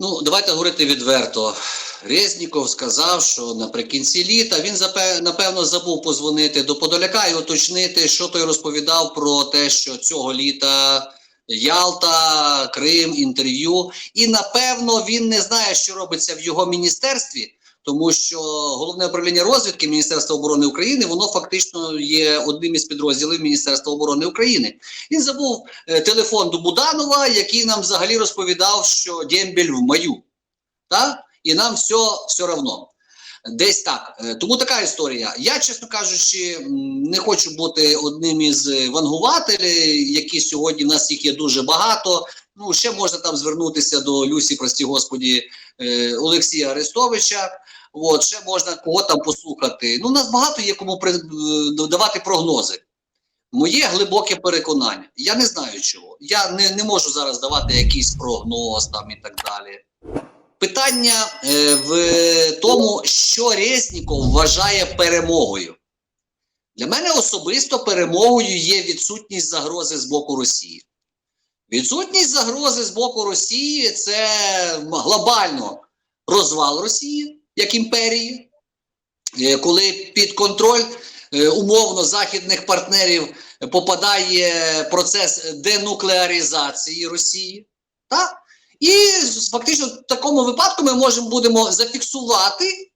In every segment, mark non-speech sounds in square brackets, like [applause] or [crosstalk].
Ну, давайте говорити відверто. Резніков сказав, що наприкінці літа він напевно забув позвонити до Подоляка і уточнити, що той розповідав про те, що цього літа Ялта, Крим, інтерв'ю. І напевно він не знає, що робиться в його міністерстві, тому що головне управління розвідки Міністерства оборони України воно фактично є одним із підрозділів Міністерства оборони України. Він забув е, телефон до Буданова, який нам взагалі розповідав, що дембель в маю. Так? І нам все, все равно. Десь так. Е, Тому така історія. Я, чесно кажучи, не хочу бути одним із е, вангувателів, які сьогодні в нас їх є дуже багато. Ну, ще можна там звернутися до Люсі, прості господі, е, Олексія Арестовича. От, ще можна кого там послухати. Ну, у нас багато є кому при, е, давати прогнози. Моє глибоке переконання. Я не знаю чого. Я не, не можу зараз давати якийсь прогноз там і так далі. Питання е, в тому, що Резніков вважає перемогою. Для мене особисто перемогою є відсутність загрози з боку Росії. Відсутність загрози з боку Росії це глобально розвал Росії як імперії, Е, коли під контроль е, умовно західних партнерів попадає процес денуклеаризації Росії. Так? І фактично в такому випадку ми можемо будемо зафіксувати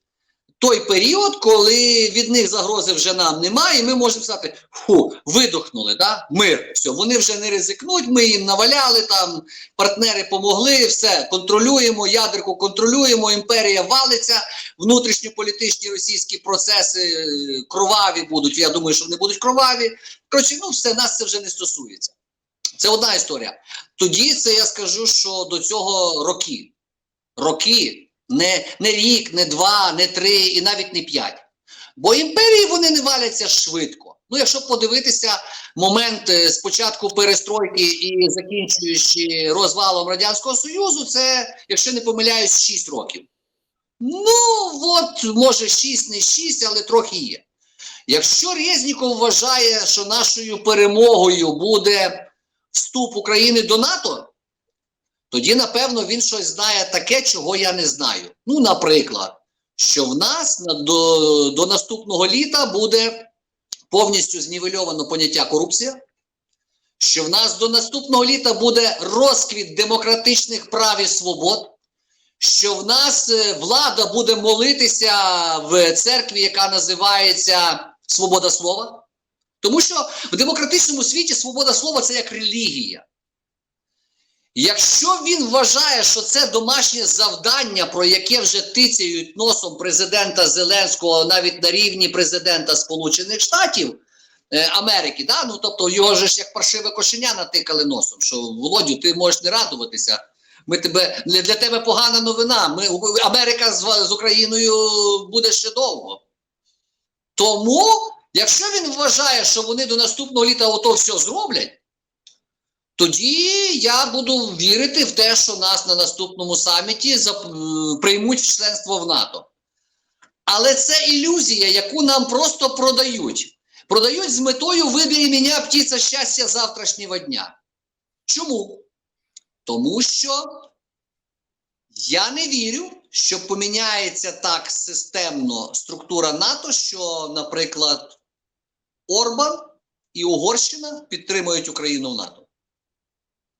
той період, коли від них загрози вже нам немає, і ми можемо сказати, фу, видохнули, да? мир. Все, вони вже не ризикнуть, ми їм наваляли, там партнери помогли, все, контролюємо, ядерку контролюємо, імперія валиться, внутрішньополітичні російські процеси е, кроваві будуть. Я думаю, що вони будуть кроваві. Коротше, ну все, нас це вже не стосується. Це одна історія. Тоді це я скажу, що до цього роки. Роки, не, не рік, не два, не три і навіть не п'ять. Бо імперії вони не валяться швидко. Ну, якщо подивитися момент е, спочатку перестройки і закінчуючи розвалом Радянського Союзу, це, якщо не помиляюсь, 6 років. Ну, от, може, 6, не 6, але трохи є. Якщо Резніков вважає, що нашою перемогою буде вступ України до НАТО, тоді, напевно, він щось знає таке, чого я не знаю. Ну, наприклад, що в нас до, до наступного літа буде повністю знівельовано поняття корупція, що в нас до наступного літа буде розквіт демократичних прав і свобод, що в нас е, влада буде молитися в церкві, яка називається Свобода слова. Тому що в демократичному світі свобода слова це як релігія. Якщо він вважає, що це домашнє завдання, про яке вже тицяють носом президента Зеленського навіть на рівні президента Сполучених Штатів е, Америки, да? ну тобто його ж як паршиве кошеня натикали носом, що Володю, ти можеш не радуватися. Ми тебе для, для тебе погана новина. Ми Америка з, з Україною буде ще довго. Тому, якщо він вважає, що вони до наступного літа ото все зроблять. Тоді я буду вірити в те, що нас на наступному саміті е, приймуть в членство в НАТО. Але це ілюзія, яку нам просто продають. Продають з метою вибери мене, птиця щастя завтрашнього дня. Чому? Тому що я не вірю, що поміняється так системно структура НАТО, що, наприклад, Орбан і Угорщина підтримують Україну в НАТО.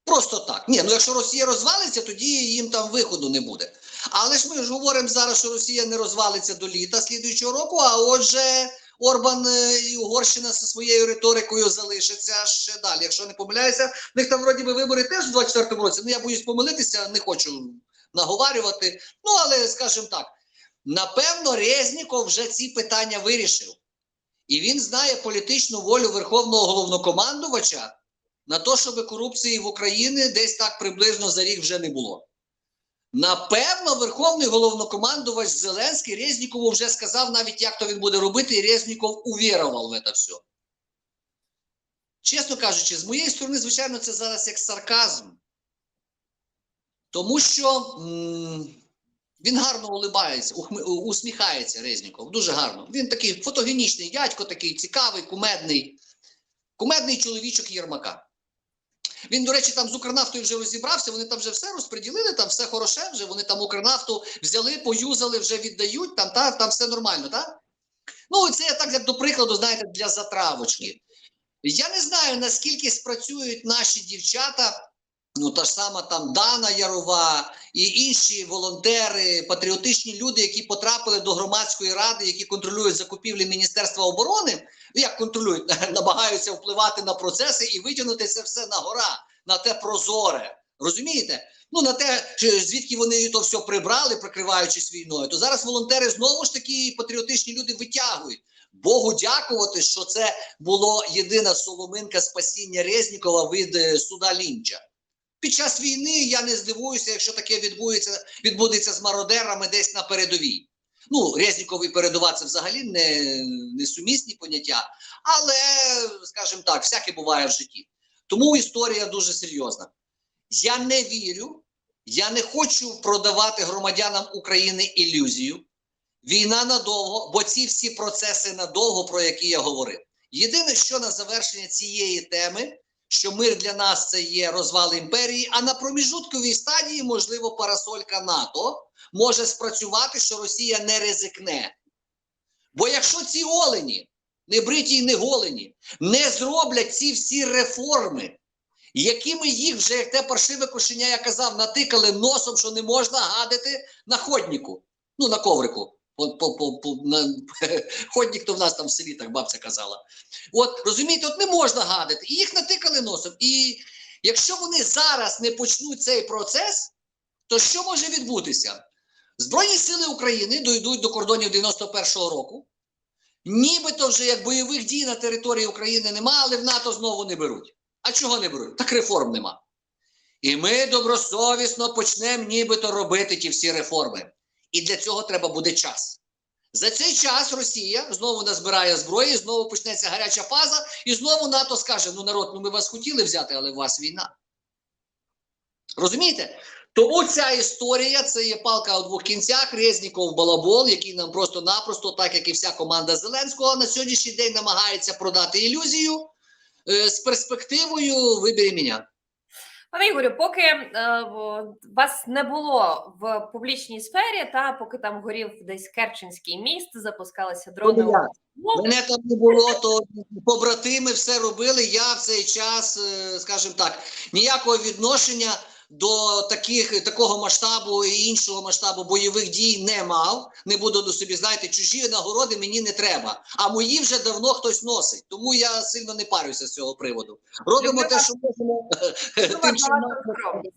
Просто так. Ні, ну якщо Росія розвалиться, тоді їм там виходу не буде. Але ж ми ж говоримо зараз, що Росія не розвалиться до літа слідуючого року, а отже, Орбан е, і Угорщина зі своєю риторикою залишаться ще далі. Якщо не помиляюся, в них там вроді би вибори теж в 24-му році. Ну я боюсь помилитися, не хочу наговарювати. Ну, але скажімо так, напевно, Резніков вже ці питання вирішив. І він знає політичну волю Верховного головнокомандувача на те, щоб корупції в Україні десь так приблизно за рік вже не було. Напевно, Верховний головнокомандувач Зеленський Резнікову вже сказав навіть, як то він буде робити, і Резніков увірував в це все. Чесно кажучи, з моєї сторони, звичайно, це зараз як сарказм. Тому що він гарно улибається, усміхається Резніков. Дуже гарно. Він такий фотогенічний дядько, такий цікавий, кумедний, кумедний чоловічок Єрмака. Він, до речі, там з Укрнафтою вже розібрався. Вони там вже все розподілили, там все хороше. Вже вони там Укрнафту взяли, поюзали, вже віддають. Там та там все нормально, так? Ну це я так як до прикладу, знаєте, для затравочки. Я не знаю наскільки спрацюють наші дівчата. Ну, та ж сама там Дана Ярова і інші волонтери, патріотичні люди, які потрапили до громадської ради, які контролюють закупівлі Міністерства оборони, ну, як контролюють, [laughs] намагаються впливати на процеси і витягнути це все на гора, на те прозоре. Розумієте? Ну на те, звідки вони то все прибрали, прикриваючись війною, то зараз волонтери знову ж таки патріотичні люди витягують. Богу дякувати, що це було єдина соломинка спасіння Резнікова від е, суда Лінча. Під час війни я не здивуюся, якщо таке відбудеться, відбудеться з мародерами десь на передовій. Ну, Резніков і передова це взагалі не, не сумісні поняття, але, скажімо так, всяке буває в житті. Тому історія дуже серйозна. Я не вірю, я не хочу продавати громадянам України ілюзію. Війна надовго, бо ці всі процеси надовго, про які я говорив. Єдине, що на завершення цієї теми, що мир для нас це є розвал імперії, а на проміжутковій стадії, можливо, парасолька НАТО може спрацювати, що Росія не ризикне. Бо якщо ці олені, не бриті і не голені, не зроблять ці всі реформи, якими їх вже, як те паршиве кошеня, я казав, натикали носом, що не можна гадити на ходніку, ну на коврику. По, по, по, по, на, [laughs] ходник то в нас там в селі, так бабця казала. От розумієте, от не можна гадити. І їх натикали носом. І якщо вони зараз не почнуть цей процес, то що може відбутися? Збройні сили України дійдуть до кордонів 91-го року. Нібито вже як бойових дій на території України нема, але в НАТО знову не беруть. А чого не беруть? Так реформ нема. І ми добросовісно почнемо нібито робити ті всі реформи. І для цього треба буде час. За цей час Росія знову назбирає зброї, знову почнеться гаряча фаза, і знову НАТО скаже: ну народ, ну ми вас хотіли взяти, але у вас війна. Розумієте? Тому ця історія це є палка у двох кінцях, Резніков балабол, який нам просто-напросто, так як і вся команда Зеленського, на сьогоднішній день намагається продати ілюзію е, з перспективою вибері мене. Пане Ігорю, поки е, вас не було в публічній сфері, та поки там горів десь Керченський міст, запускалися дрони. Ну, Мене там не було, то побратими все робили. Я в цей час, е, скажімо так, ніякого відношення до таких такого масштабу і іншого масштабу бойових дій не мав. Не буду до собі, знаєте, чужі нагороди мені не треба. А мої вже давно хтось носить. Тому я сильно не парюся з цього приводу. Робимо те, що можемо. [laughs] Тим, що.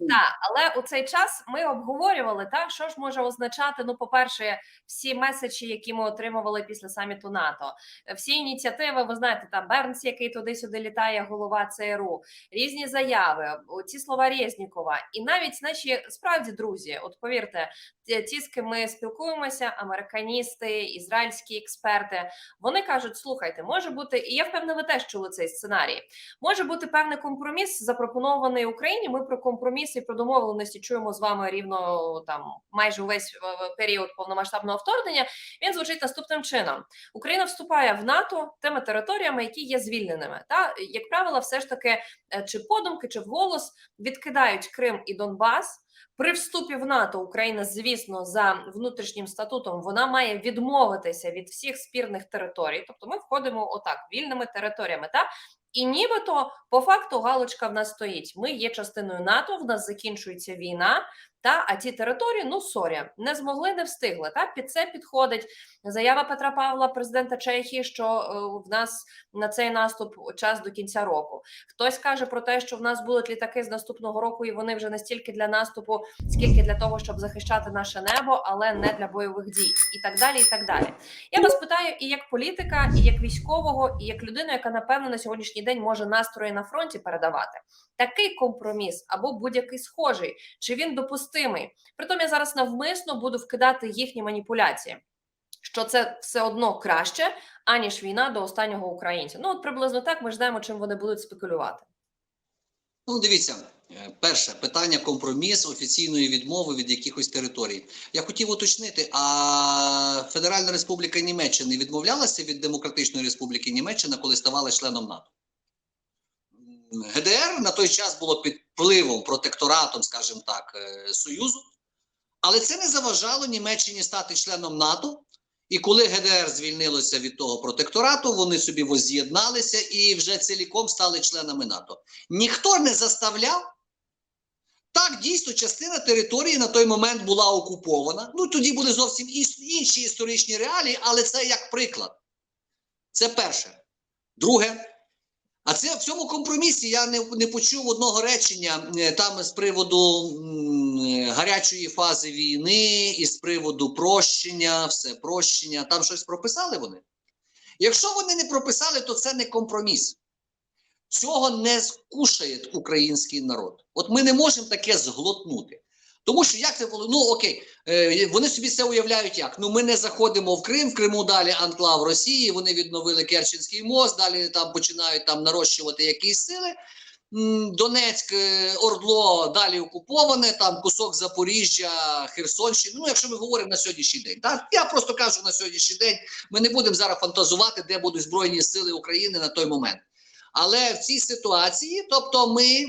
Так, але у цей час ми обговорювали, та, що ж може означати, ну, по-перше, всі меседжі, які ми отримували після саміту НАТО, всі ініціативи, ви знаєте, там Бернс, який туди-сюди літає, голова ЦРУ, різні заяви, ці слова Резнікова, і навіть наші справді друзі, от повірте, ті, з ким ми спілкуємося, американісти, ізраїльські експерти, вони кажуть: слухайте, може бути, і я впевнена, ви теж чули цей сценарій. Може бути певний компроміс, запропонований Україні. Ми про компроміси і про домовленості чуємо з вами рівно там майже увесь е, період повномасштабного вторгнення. Він звучить наступним чином: Україна вступає в НАТО тими територіями, які є звільненими. Та як правило, все ж таки е, чи подумки, чи вголос відкидають Крим і Донбас. При вступі в НАТО Україна, звісно, за внутрішнім статутом вона має відмовитися від всіх спірних територій. Тобто, ми входимо отак вільними територіями. Та і нібито по факту галочка в нас стоїть. Ми є частиною НАТО, в нас закінчується війна. Та а ті території, ну сорі, не змогли, не встигли. Та під це підходить заява Петра Павла, президента Чехії, що е, в нас на цей наступ час до кінця року. Хтось каже про те, що в нас будуть літаки з наступного року, і вони вже не стільки для наступу, скільки для того, щоб захищати наше небо, але не для бойових дій, і так далі. І так далі. Я вас питаю і як політика, і як військового, і як людина, яка напевно на сьогоднішній день може настрої на фронті передавати. Такий компроміс або будь-який схожий, чи він допустимий? Притом я зараз навмисно буду вкидати їхні маніпуляції. Що це все одно краще, аніж війна до останнього українця. Ну, от приблизно так ми ждемо, чим вони будуть спекулювати. Ну, дивіться, е, перше питання компроміс офіційної відмови від якихось територій. Я хотів уточнити, а Федеральна Республіка Німеччини відмовлялася від Демократичної Республіки Німеччина, коли ставала членом НАТО? ГДР на той час було під впливом протекторатом, скажімо так, е, Союзу, але це не заважало Німеччині стати членом НАТО. І коли ГДР звільнилося від того протекторату, вони собі воз'єдналися і вже ціліком стали членами НАТО. Ніхто не заставляв. Так, дійсно, частина території на той момент була окупована. Ну тоді були зовсім інші історичні реалії, але це як приклад. Це перше. Друге, а це в цьому компромісі я не, не почув одного речення е, там з приводу е, гарячої фази війни і з приводу прощення, все прощення. Там щось прописали вони. Якщо вони не прописали, то це не компроміс. Цього не скушає український народ. От ми не можемо таке зглотнути. Тому що як це було? Ну окей, е, вони собі це уявляють як. Ну ми не заходимо в Крим, в Криму далі анклав Росії. Вони відновили Керченський мост, далі там починають там нарощувати якісь сили. Донецьк, е, Ордло далі окуповане, там кусок Запоріжжя, Херсонщини. Ну, якщо ми говоримо на сьогоднішній день, так я просто кажу на сьогоднішній день. Ми не будемо зараз фантазувати, де будуть збройні сили України на той момент. Але в цій ситуації, тобто, ми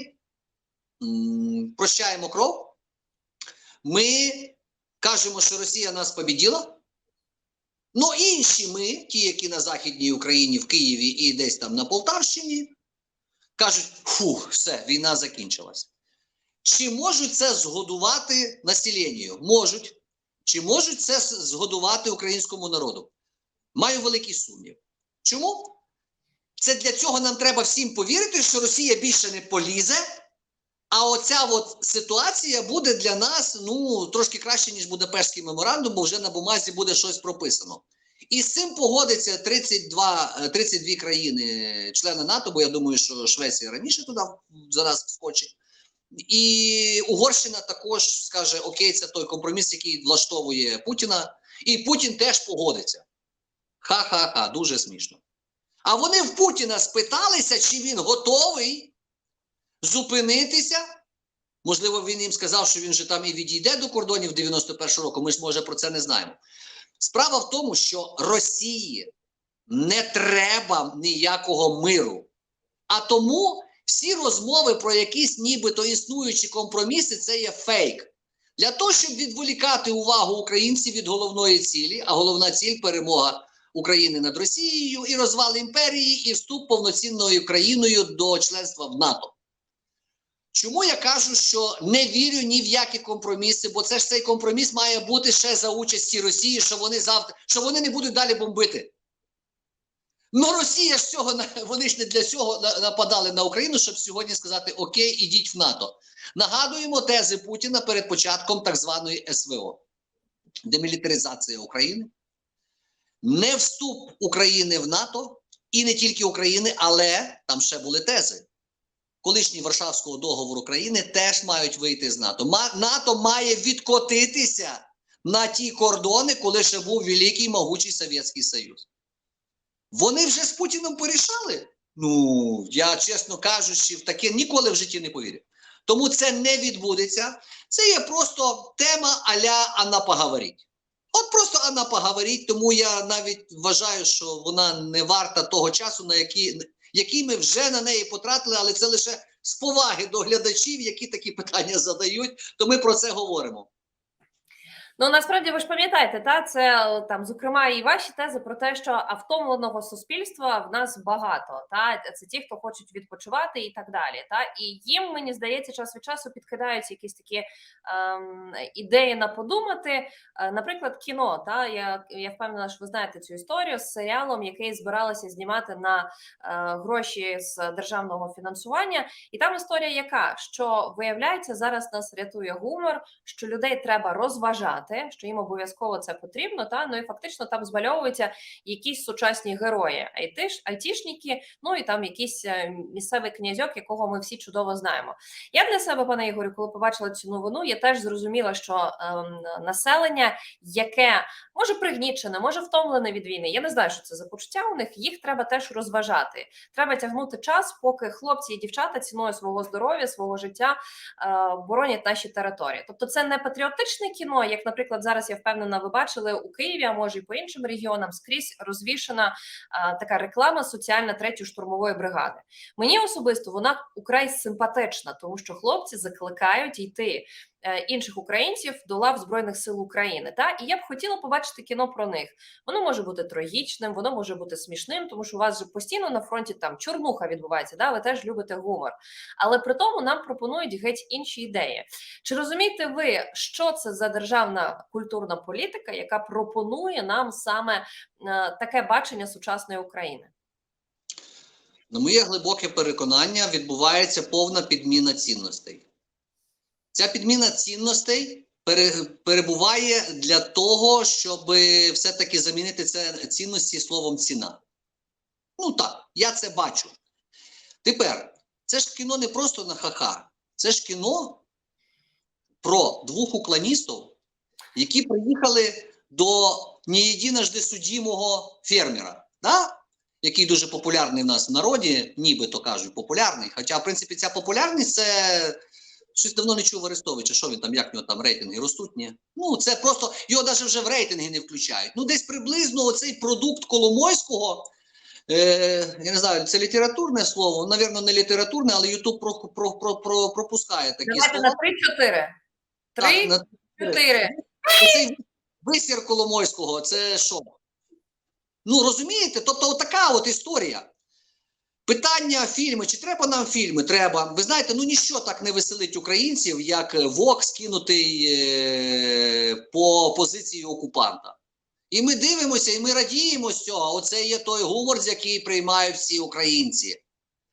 м, прощаємо кров. Ми кажемо, що Росія нас побіділа. Ну, інші ми, ті, які на Західній Україні, в Києві і десь там на Полтавщині, кажуть: фух, все, війна закінчилась. Чи можуть це згодувати населенню? Можуть. Чи можуть це згодувати українському народу? Маю великий сумнів. Чому? Це для цього нам треба всім повірити, що Росія більше не полізе. А оця от ситуація буде для нас ну трошки краще, ніж Будапештський меморандум, бо вже на бумазі буде щось прописано. І з цим погодиться 32, е, 32 країни, члени НАТО, бо я думаю, що Швеція раніше туди за нас вскочить. І Угорщина також скаже: Окей, це той компроміс, який влаштовує Путіна, і Путін теж погодиться. Ха-ха-ха, дуже смішно. А вони в Путіна спиталися, чи він готовий зупинитися. Можливо, він їм сказав, що він же там і відійде до кордонів 91-го року. Ми ж може про це не знаємо. Справа в тому, що Росії не треба ніякого миру. А тому всі розмови про якісь нібито існуючі компроміси це є фейк. Для того, щоб відволікати увагу українців від головної цілі, а головна ціль перемога України над Росією і розвал імперії, і вступ повноцінною країною до членства в НАТО. Чому я кажу, що не вірю ні в які компроміси, бо це ж цей компроміс має бути ще за участі Росії, що вони завтра, що вони не будуть далі бомбити. Ну, Росія ж цього [laughs] вони ж не для цього нападали на Україну, щоб сьогодні сказати Окей, ідіть в НАТО. Нагадуємо тези Путіна перед початком так званої СВО. Демілітаризація України, не вступ України в НАТО, і не тільки України, але там ще були тези колишній Варшавського договору країни теж мають вийти з НАТО. НАТО має відкотитися на ті кордони, коли ще був великий могучий Совєтський Союз. Вони вже з Путіном порішали. Ну, я чесно кажучи, в таке ніколи в житті не повірю. Тому це не відбудеться. Це є просто тема аля Анна поговорить. От просто Анна поговорить, тому я навіть вважаю, що вона не варта того часу, на який, який ми вже на неї потратили, але це лише з поваги до глядачів, які такі питання задають, то ми про це говоримо. Ну насправді ви ж пам'ятаєте, та це е, там, зокрема, і ваші тези про те, що автомленого суспільства в нас багато. Та це ті, хто хочуть відпочивати і так далі. Та і їм мені здається, час від часу підкидаються якісь такі ем, ідеї на подумати. Е, Наприклад, кіно. Та я, я впевнена, що ви знаєте цю історію з серіалом, який збиралися знімати на е, гроші з державного фінансування. І там історія, яка що виявляється, зараз нас рятує гумор, що людей треба розважати, що їм обов'язково це потрібно. Та ну і фактично там змальовуються якісь сучасні герої, айтиш, айтішники, ну і там якийсь е, місцевий князьок, якого ми всі чудово знаємо. Я для себе, пане Ігорю, коли побачила цю новину, я теж зрозуміла, що ем, населення, яке може пригнічене, може втомлене від війни. Я не знаю, що це за почуття у них. Їх треба теж розважати. Треба тягнути час, поки хлопці і дівчата ціною свого здоров'я, свого життя е, боронять наші території. Тобто, це не патріотичне кіно, як, наприклад, зараз я впевнена, ви бачили у Києві, а може і по іншим регіонам скрізь розвішена а, така реклама соціальна третьої штурмової бригади. Мені особисто вона украй симпатична, тому що хлопці закликають йти інших українців до лав збройних сил України. Та і я б хотіла побачити кіно про них. Воно може бути трагічним, воно може бути смішним, тому що у вас же постійно на фронті там чорнуха відбувається. Да, ви теж любите гумор. Але при тому нам пропонують геть інші ідеї. Чи розумієте ви, що це за державна культурна політика, яка пропонує нам саме е, таке бачення сучасної України? На моє глибоке переконання, відбувається повна підміна цінностей. Ця підміна цінностей перебуває для того, щоб все-таки замінити це цінності словом ціна. Ну так, я це бачу. Тепер, це ж кіно не просто на ха-ха, це ж кіно про двох уклоністів, які приїхали до не єдиножди судімого фермера. Да? який дуже популярний в нас в народі, нібито кажуть, популярний. Хоча, в принципі, ця популярність це щось давно не чув Арестовича, що він там, як в нього там рейтинги ростуть, ні? Ну, це просто його навіть вже в рейтинги не включають. Ну, десь приблизно оцей продукт Коломойського. Е, я не знаю, це літературне слово, навірно, не літературне, але Ютуб про, про, про, про, пропускає такі Давайте слова. на 3-4. Так, на 3-4. Оцей висір Коломойського, це що? Ну, розумієте? Тобто, отака от історія. Питання фільми, чи треба нам фільми? Треба. Ви знаєте, ну ніщо так не веселить українців, як ВОК скинутий е, по позиції окупанта. І ми дивимося, і ми радіємо з цього. Оце є той гумор, з який приймають всі українці.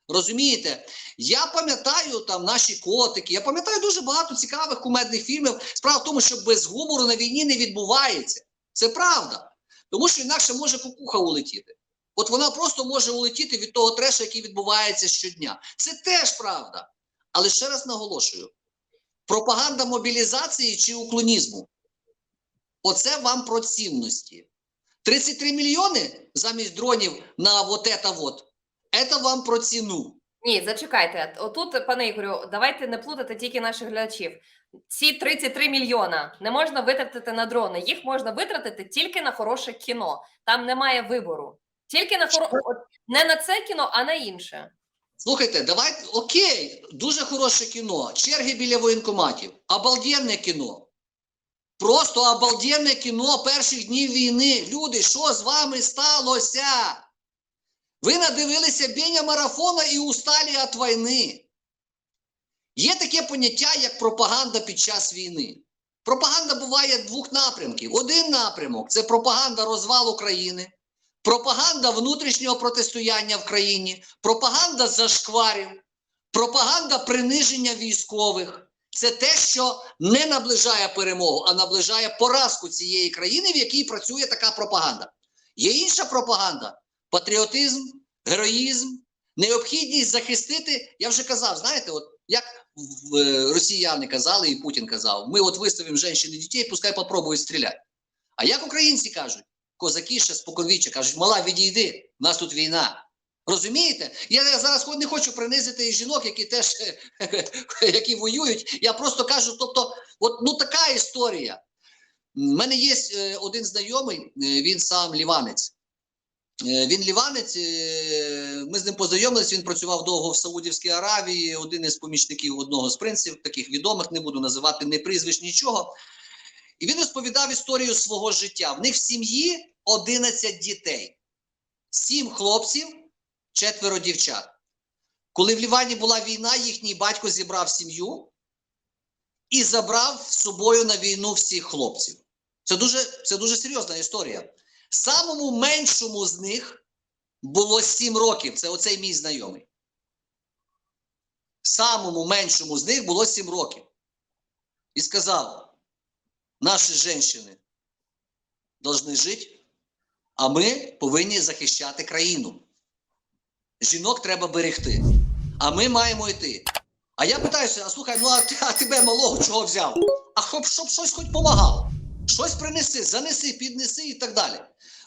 Розумієте? Я пам'ятаю там наші котики, я пам'ятаю дуже багато цікавих кумедних фільмів. Справа в тому, що без гумору на війні не відбувається. Це правда. Тому що інакше може кукуха улетіти. От вона просто може улетіти від того трешу, який відбувається щодня. Це теж правда. Але ще раз наголошую: пропаганда мобілізації чи уклонізму. Оце вам про цінності. 33 мільйони замість дронів на вот это вот. Це вам про ціну. Ні, зачекайте. Отут, пане Ігорю, давайте не плутати тільки наших глядачів. Ці 33 мільйона не можна витратити на дрони. Їх можна витратити тільки на хороше кіно. Там немає вибору. Тільки на хоро... Не на це кіно, а на інше. Слухайте, давайте, окей, дуже хороше кіно. Черги біля воєнкоматів. Обалденне кіно. Просто обалденне кіно перших днів війни. Люди, що з вами сталося? Ви надивилися біння марафона і усталі від війни. Є таке поняття, як пропаганда під час війни. Пропаганда буває двох напрямків. Один напрямок це пропаганда розвалу країни, пропаганда внутрішнього протистояння в країні, пропаганда зашкварів, пропаганда приниження військових. Це те, що не наближає перемогу, а наближає поразку цієї країни, в якій працює така пропаганда. Є інша пропаганда патріотизм, героїзм, необхідність захистити. Я вже казав, знаєте, от як е, росіяни казали, і Путін казав: ми от виставимо жінок і дітей, пускай попробують стріляти. А як українці кажуть, козаки ще споконвіччя кажуть, мала, відійди, в нас тут війна. Розумієте? Я зараз не хочу принизити і жінок, які теж [laughs] які воюють. Я просто кажу, тобто, от ну така історія. У мене є е, один знайомий, е, він сам ліванець. Е, Він ліванець, ми з ним познайомилися, він працював довго в Саудівській Аравії, один із помічників одного з принців, таких відомих, не буду називати ні прізвищ, нічого. І він розповідав історію свого життя. В них в сім'ї 11 дітей, 7 хлопців, четверо дівчат. Коли в Лівані була війна, їхній батько зібрав сім'ю і забрав з собою на війну всіх хлопців. Це дуже, це дуже серйозна історія. Самому меншому з них було 7 років. Це оцей мій знайомий. Самому меншому з них було 7 років. І сказав: наші жінки повинні жити, а ми повинні захищати країну. Жінок треба берегти. А ми маємо йти. А я питаюся: а слухай, ну а, а тебе малого чого взяв? А хоч щоб щось хоч помагало. Щось принеси, занеси, піднеси і так далі.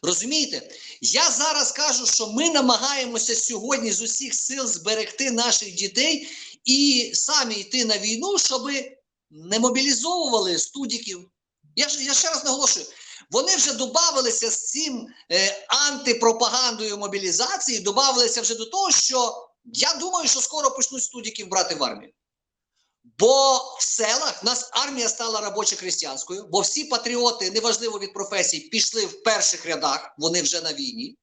Розумієте? Я зараз кажу, що ми намагаємося сьогодні з усіх сил зберегти наших дітей і самі йти на війну, щоб не мобілізовували студіків, Я ж я ще раз наголошую. Вони вже додавалися з цим е, антипропагандою мобілізації, додавалися вже до того, що я думаю, що скоро почнуть студіків брати в армію. Бо в селах в нас армія стала робочо-крестьянською, бо всі патріоти, неважливо від професій, пішли в перших рядах, вони вже на війні.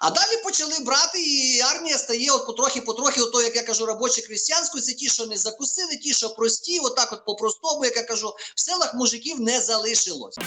А далі почали брати, і армія стає от потрохи-потрохи, ото, як я кажу, робочо-крестьянською. Це ті, що не закусили, ті, що прості, отак от по-простому, як я кажу, в селах мужиків не залишилось.